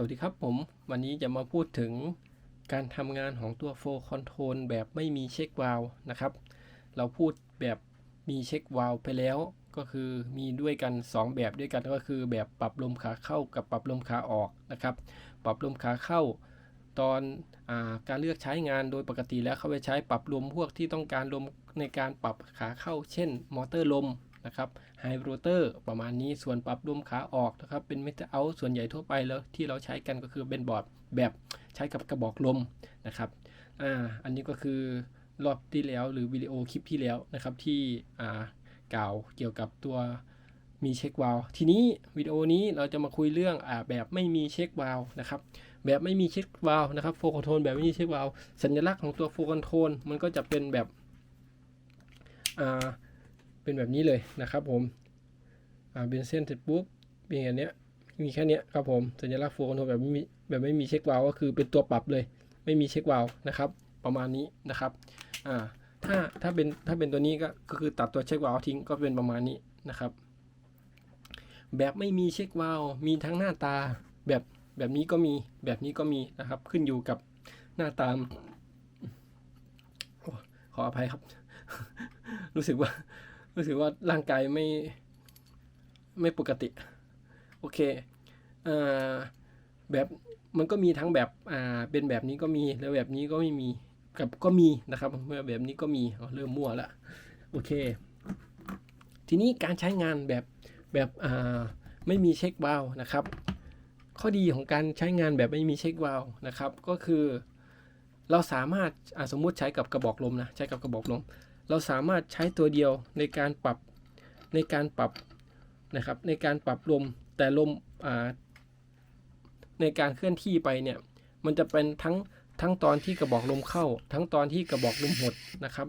สวัสดีครับผมวันนี้จะมาพูดถึงการทำงานของตัว Flow Control แบบไม่มีเช็ควาล์นะครับ เราพูดแบบมีเช็ควาล์ไปแล้ว ก็คือมีด้วยกัน 2 แบบด้วยกันก็คือแบบปรับลมขาเข้ากับปรับลมขาออกนะครับ ปรับลมขาเข้า ตอนอาการเลือกใช้งานโดยปกติแล้วเขาไปใช้ปรับลมพวกที่ต้องการลมในการปรับขาเข้า เช่น มอเตอร์ลม นะครับไฮโรเตอร์ประมาณนี้ส่วนปรับลมขาออกนะครับเป็นเมทัลเอาส่วนใหญ่ทั่วไปแล้วที่เราใช้กันก็คือเป็นบอร์ดแบบใช้กับกระบอกลมนะครับอ่าอันนี้ก็คือรอบที่แล้วหรือวิดีโอคลิปที่แล้วนะครับที่อ่ากล่าวเกี่ยวกับตัวมีเช็ควาล์ทีนี้วิดีโอนี้เราจะมาคุยเรื่องอ่าแบบไม่มีเช็ควาล์นะครับแบบไม่มีเช็ควาล์นะครับโฟคอนโทรลแบบไม่มีเช็ควาล์สัญลักษณ์ของตัวโฟคอนโทรลมันก็จะเป็นแบบอ่า เป็นแบบนี้เลยนะครับผมอ่าเป็นเส้นเสร็จปุ๊บเป็นอย่างเนี้ยมีแค่เนี้ยครับผมสัญลักษณ์โฟคอนโทรลแบบไม่มีแบบไม่มีเช็ควาลก็คือเป็นตัวปรับเลย ไม่มีเช็ควาลนะครับ ประมาณนี้นะครับอ่าถ้าถ้าเป็นถ้าเป็นตัวนี้ก็ก็คือตัดตัวเช็ควาลทิ้งก็เป็นประมาณนี้นะครับ แบบไม่มีเช็ควาลมีทั้งหน้าตาแบบแบบนี้ก็มีแบบนี้ก็มีนะครับ ขึ้นอยู่กับหน้าตามขออภัยครับ รู้สึกว่า รู้สึกว่าร่างกายไม่ไม่ปกติ โอเคอ่าแบบมันก็มีทั้งแบบอ่าเป็นแบบนี้ก็มีแล้วแบบนี้ก็ไม่มีกับก็มีนะครับเมื่อแบบนี้ก็มีอ๋อเริ่มมั่วละโอเค ทีนี้การใช้งานแบบแบบอ่าไม่มีเช็ควาล์วนะครับ ข้อดีของการใช้งานแบบไม่มีเช็ควาล์วนะครับ ก็คือ เราสามารถสมมุติใช้กับกระบอกลมนะใช้กับกระบอกลม เราสามารถใช้ตัวเดียวในการปรับในการปรับนะครับในการปรับลมแต่ลมในการเคลื่อนที่ไปเนี่ยมันจะเป็นทั้งทั้งตอนที่กระบอกลมเข้า ทั้งตอนที่กระบอกลมหดนะครับ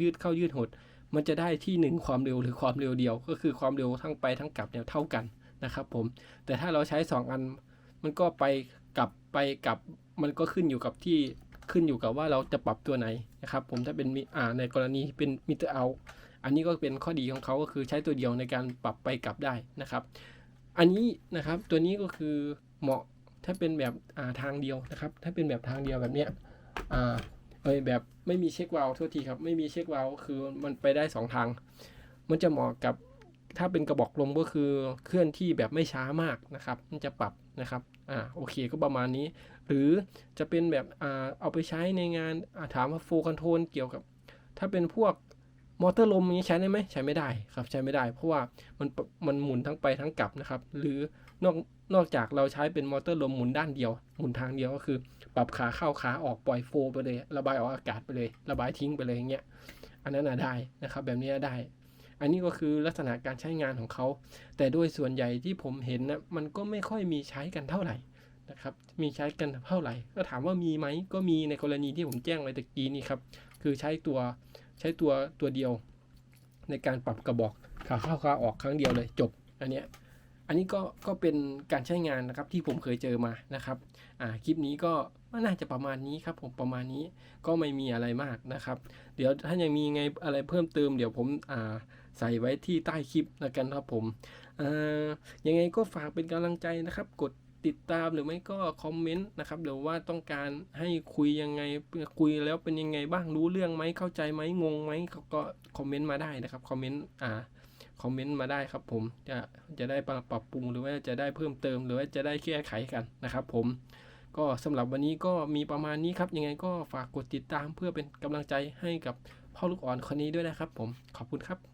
ยืดเข้ายืดหด มันจะได้ที่หนึ่งความเร็วหรือความเร็วเดียว ก็คือความเร็วทั้งไปทั้งกลับเนี่ยเท่ากันนะครับผมแต่ถ้าเราใช้ 2 อันมันก็ไปกลับไปกลับมันก็ขึ้นอยู่กับที่ ขึ้นอยู่กับว่าเราจะปรับตัวไหนนะครับผมถ้าเป็นมิอ่าในกรณีเป็นมิเตอร์เอาอันนี้ก็เป็นข้อดีของเขาก็คือใช้ตัวเดียวในการปรับไปกลับได้นะครับ อันนี้นะครับตัวนี้ก็คือเหมาะถ้าเป็นแบบอ่าทางเดียวนะครับ ถ้าเป็นแบบทางเดียวแบบเนี้ยอ่าเอ้ยแบบไม่มีเช็ควาล์วโทษทีครับ ไม่มีเช็ควาล์วคือมันไปได้สองทาง มันจะเหมาะกับ ถ้าเป็นกระบอกลมก็คือเคลื่อนที่แบบไม่ช้ามากนะครับ มันจะปรับนะครับอ่าโอเคก็ประมาณนี้ หรือจะเป็นแบบอ่าเอาไปใช้ในงานอาถามว่าโฟคอนโทรลเกี่ยวกับ ถ้าเป็นพวกมอเตอร์ลมย่างนี้ใช้ได้ไหมใช้ไม่ได้ครับใช้ไม่ได้ เพราะว่ามันมันหมุนทั้งไปทั้งกลับนะครับ หรือนอกนอกจากเราใช้เป็นมอเตอร์ลมหมุนด้านเดียว หมุนทางเดียวก็คือ ปรับขาเข้าขาออกปล่อยโฟไปเลย ระบายออกอากาศไปเลย ระบายทิ้งไปเลยอย่างเงี้ยอันนั้นนะได้นะครับแบบนี้ได้ อันนี้ก็คือลักษณะการใช้งานของเขา แต่โดยส่วนใหญ่ที่ผมเห็นนะมันก็ไม่ค่อยมีใช้กันเท่าไหร่นะครับมีใช้กันเท่าไหร่ ก็ถามว่ามีไหมก็มีในกรณีที่ผมแจ้งไว้ตะกี้นี่ครับคือใช้ตัวใช้ตัวตัวเดียว ในการปรับกระบอกขาเข้าขาออกครั้งเดียวเลยจบอันเนี้ยอันนี้ก็ก็เป็นการใช้งานนะครับที่ผมเคยเจอมานะครับอ่าคลิปนี้ก็น่าจะประมาณนี้ครับ ผมประมาณนี้ก็ไม่มีอะไรมากนะครับ เดี๋ยวถ้ายังมีไงอะไรเพิ่มเติมเดี๋ยวผมอ่า ใส่ไว้ที่ใต้คลิปแล้วกันครับผมยังไงก็ฝากเป็นกำลังใจนะครับ กดติดตามหรือไม่ก็คอมเมนต์นะครับเดี๋ยวว่าต้องการให้คุยยังไงคุยแล้วเป็นยังไงบ้างรู้เรื่องไหมเข้าใจไหมงงไหมเขาก็คอมเมนต์มาได้นะครับคอมเมนต์อ่าคอมเมนต์มาได้ครับผมจะจะได้ปรับปรุงหรือว่าจะได้เพิ่มเติมหรือว่าจะได้แก้ไขกันนะครับผมก็สำหรับวันนี้ก็มีประมาณนี้ครับ ยังไงก็ฝากกดติดตามเพื่อเป็นกำลังใจให้กับพ่อลูกอ่อนคนนี้ด้วยนะครับผมขอบคุณครับ